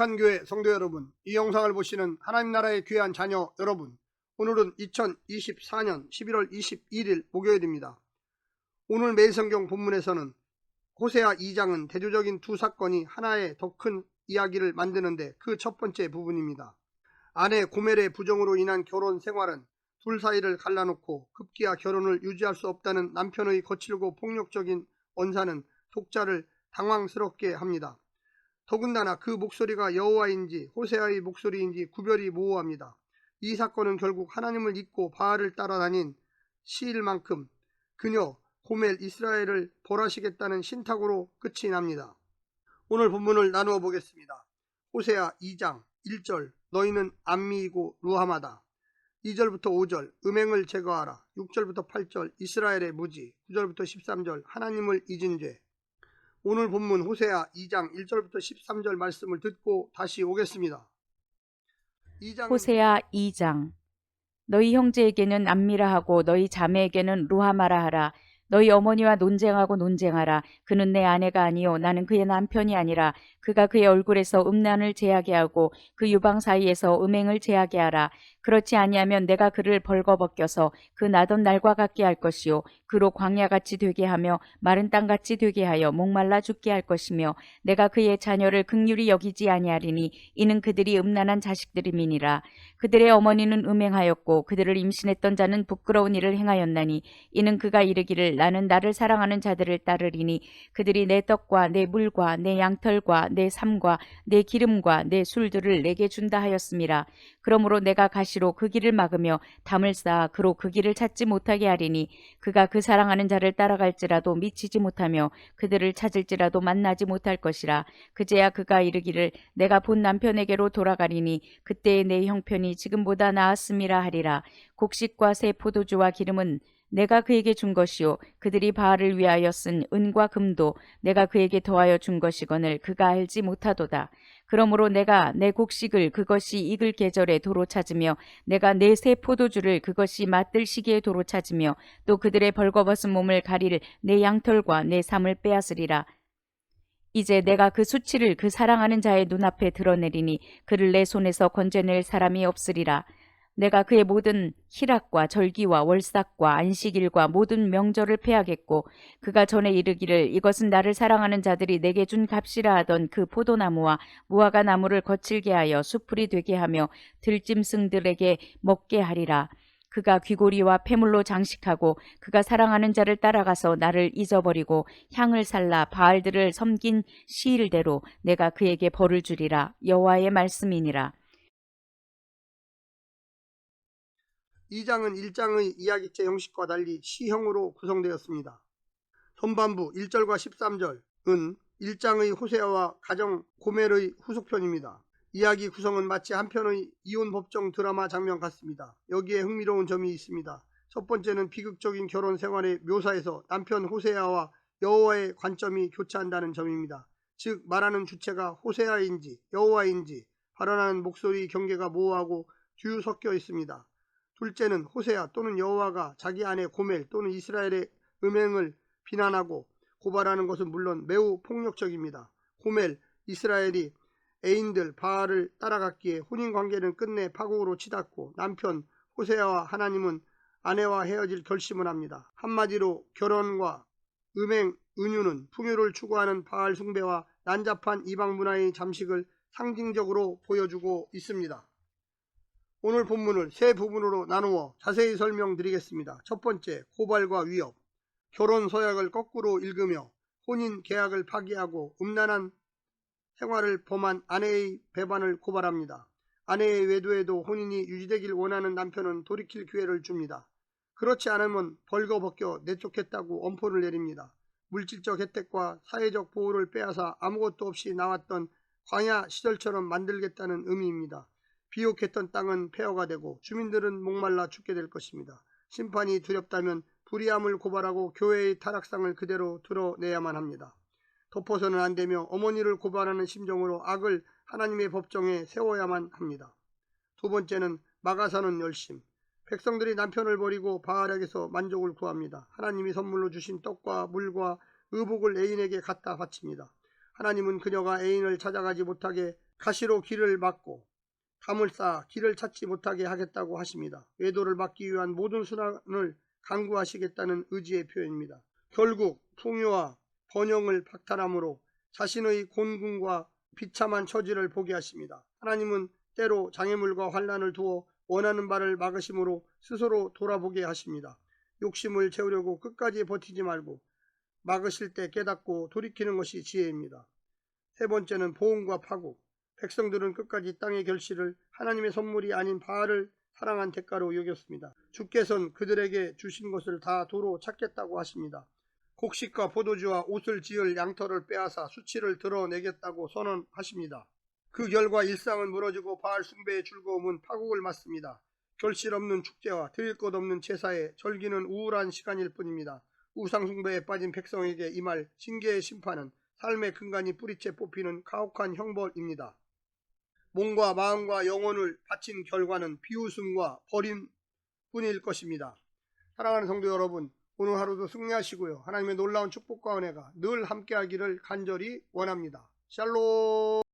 행복한 교회 성도 여러분, 이 영상을 보시는 하나님 나라의 귀한 자녀 여러분, 오늘은 2024년 11월 21일 목요일입니다. 오늘 매일 성경 본문에서는 호세아 2장은 대조적인 두 사건이 하나의 더 큰 이야기를 만드는데 그 첫 번째 부분입니다. 아내 고멜의 부정으로 인한 결혼 생활은 둘 사이를 갈라놓고 급기야 결혼을 유지할 수 없다는 남편의 거칠고 폭력적인 언사는 속자를 당황스럽게 합니다. 더군다나 그 목소리가 여호와인지 호세아의 목소리인지 구별이 모호합니다. 이 사건은 결국 하나님을 잊고 바알을 따라다닌 시일 만큼 그녀 고멜 이스라엘을 벌하시겠다는 신탁으로 끝이 납니다. 오늘 본문을 나누어 보겠습니다. 호세아 2장 1절 너희는 안미이고 루하마다 2절부터 5절 음행을 제거하라 6절부터 8절 이스라엘의 무지 9절부터 13절 하나님을 잊은 죄 오늘 본문 호세아 2장 1절부터 13절 말씀을 듣고 다시 오겠습니다. 2장 호세아 2장 너희 형제에게는 안미라 하고 너희 자매에게는 루하마라 하라 너희 어머니와 논쟁하고 논쟁하라. 그는 내 아내가 아니요 나는 그의 남편이 아니라 그가 그의 얼굴에서 음란을 제하게 하고 그 유방 사이에서 음행을 제하게 하라. 그렇지 아니하면 내가 그를 벌거벗겨서 그 나던 날과 같게 할 것이요. 그로 광야같이 되게 하며 마른 땅같이 되게 하여 목말라 죽게 할 것이며 내가 그의 자녀를 극률이 여기지 아니하리니 이는 그들이 음란한 자식들임이니라. 그들의 어머니는 음행하였고 그들을 임신했던 자는 부끄러운 일을 행하였나니 이는 그가 이르기를 나는 나를 사랑하는 자들을 따르리니 그들이 내 떡과 내 물과 내 양털과 내 삶과 내 기름과 내 술들을 내게 준다 하였음이라 그러므로 내가 가시로 그 길을 막으며 담을 쌓아 그로 그 길을 찾지 못하게 하리니 그가 그 사랑하는 자를 따라갈지라도 미치지 못하며 그들을 찾을지라도 만나지 못할 것이라. 그제야 그가 이르기를 내가 본 남편에게로 돌아가리니 그때의 내 형편이 지금보다 나았음이라 하리라. 곡식과 새 포도주와 기름은 내가 그에게 준 것이요. 그들이 바알을 위하여 쓴 은과 금도 내가 그에게 더하여 준 것이거늘 그가 알지 못하도다. 그러므로 내가 내 곡식을 그것이 익을 계절에 도로 찾으며 내가 내 새 포도주를 그것이 맛들 시기에 도로 찾으며 또 그들의 벌거벗은 몸을 가릴 내 양털과 내 삶을 빼앗으리라. 이제 내가 그 수치를 그 사랑하는 자의 눈앞에 드러내리니 그를 내 손에서 건져낼 사람이 없으리라 내가 그의 모든 희락과 절기와 월삭과 안식일과 모든 명절을 패하겠고 그가 전에 이르기를 이것은 나를 사랑하는 자들이 내게 준 값이라 하던 그 포도나무와 무화과 나무를 거칠게 하여 수풀이 되게 하며 들짐승들에게 먹게 하리라. 그가 귀고리와 폐물로 장식하고 그가 사랑하는 자를 따라가서 나를 잊어버리고 향을 살라 바알들을 섬긴 시일대로 내가 그에게 벌을 주리라. 여호와의 말씀이니라 2장은 1장의 이야기체 형식과 달리 시형으로 구성되었습니다. 선반부 1절과 13절은 1장의 호세아와 가정 고멜의 후속편입니다. 이야기 구성은 마치 한편의 이혼 법정 드라마 장면 같습니다. 여기에 흥미로운 점이 있습니다. 첫 번째는 비극적인 결혼 생활의 묘사에서 남편 호세아와 여호와의 관점이 교차한다는 점입니다. 즉 말하는 주체가 호세아인지 여호와인지 발언하는 목소리 경계가 모호하고 뒤섞여 있습니다. 둘째는 호세아 또는 여호와가 자기 아내 고멜 또는 이스라엘의 음행을 비난하고 고발하는 것은 물론 매우 폭력적입니다. 고멜 이스라엘이 애인들 바알을 따라갔기에 혼인 관계는 끝내 파국으로 치닫고 남편 호세아와 하나님은 아내와 헤어질 결심을 합니다. 한마디로 결혼과 음행, 은유는 풍요를 추구하는 바알 숭배와 난잡한 이방 문화의 잠식을 상징적으로 보여주고 있습니다. 오늘 본문을 세 부분으로 나누어 자세히 설명드리겠습니다. 첫 번째, 고발과 위협. 결혼 서약을 거꾸로 읽으며 혼인 계약을 파기하고 음란한 생활을 범한 아내의 배반을 고발합니다. 아내의 외도에도 혼인이 유지되길 원하는 남편은 돌이킬 기회를 줍니다. 그렇지 않으면 벌거벗겨 내쫓겠다고 엄포를 내립니다. 물질적 혜택과 사회적 보호를 빼앗아 아무것도 없이 나왔던 광야 시절처럼 만들겠다는 의미입니다. 비옥했던 땅은 폐허가 되고 주민들은 목말라 죽게 될 것입니다. 심판이 두렵다면 불의함을 고발하고 교회의 타락상을 그대로 드러내야만 합니다. 덮어서는 안 되며 어머니를 고발하는 심정으로 악을 하나님의 법정에 세워야만 합니다. 두 번째는 막아서는 열심. 백성들이 남편을 버리고 바알에게서 만족을 구합니다. 하나님이 선물로 주신 떡과 물과 의복을 애인에게 갖다 바칩니다. 하나님은 그녀가 애인을 찾아가지 못하게 가시로 길을 막고 쌓아 길을 찾지 못하게 하겠다고 하십니다. 외도를 막기 위한 모든 수단을 강구하시겠다는 의지의 표현입니다. 결국 풍요와 번영을 박탈함으로 자신의 곤궁과 비참한 처지를 보게 하십니다. 하나님은 때로 장애물과 환란을 두어 원하는 바를 막으심으로 스스로 돌아보게 하십니다. 욕심을 채우려고 끝까지 버티지 말고 막으실 때 깨닫고 돌이키는 것이 지혜입니다. 세 번째는 보응과 파국. 백성들은 끝까지 땅의 결실을 하나님의 선물이 아닌 바알을 사랑한 대가로 여겼습니다. 주께서는 그들에게 주신 것을 다 도로 찾겠다고 하십니다. 곡식과 포도주와 옷을 지을 양털을 빼앗아 수치를 드러내겠다고 선언하십니다. 그 결과 일상은 무너지고 바알 숭배의 즐거움은 파국을 맞습니다. 결실 없는 축제와 드릴 것 없는 제사에 절기는 우울한 시간일 뿐입니다. 우상 숭배에 빠진 백성에게 임할 징계의 심판은 삶의 근간이 뿌리채 뽑히는 가혹한 형벌입니다. 몸과 마음과 영혼을 바친 결과는 비웃음과 버림 뿐일 것입니다. 사랑하는 성도 여러분, 오늘 하루도 승리하시고요. 하나님의 놀라운 축복과 은혜가 늘 함께하기를 간절히 원합니다. 샬롬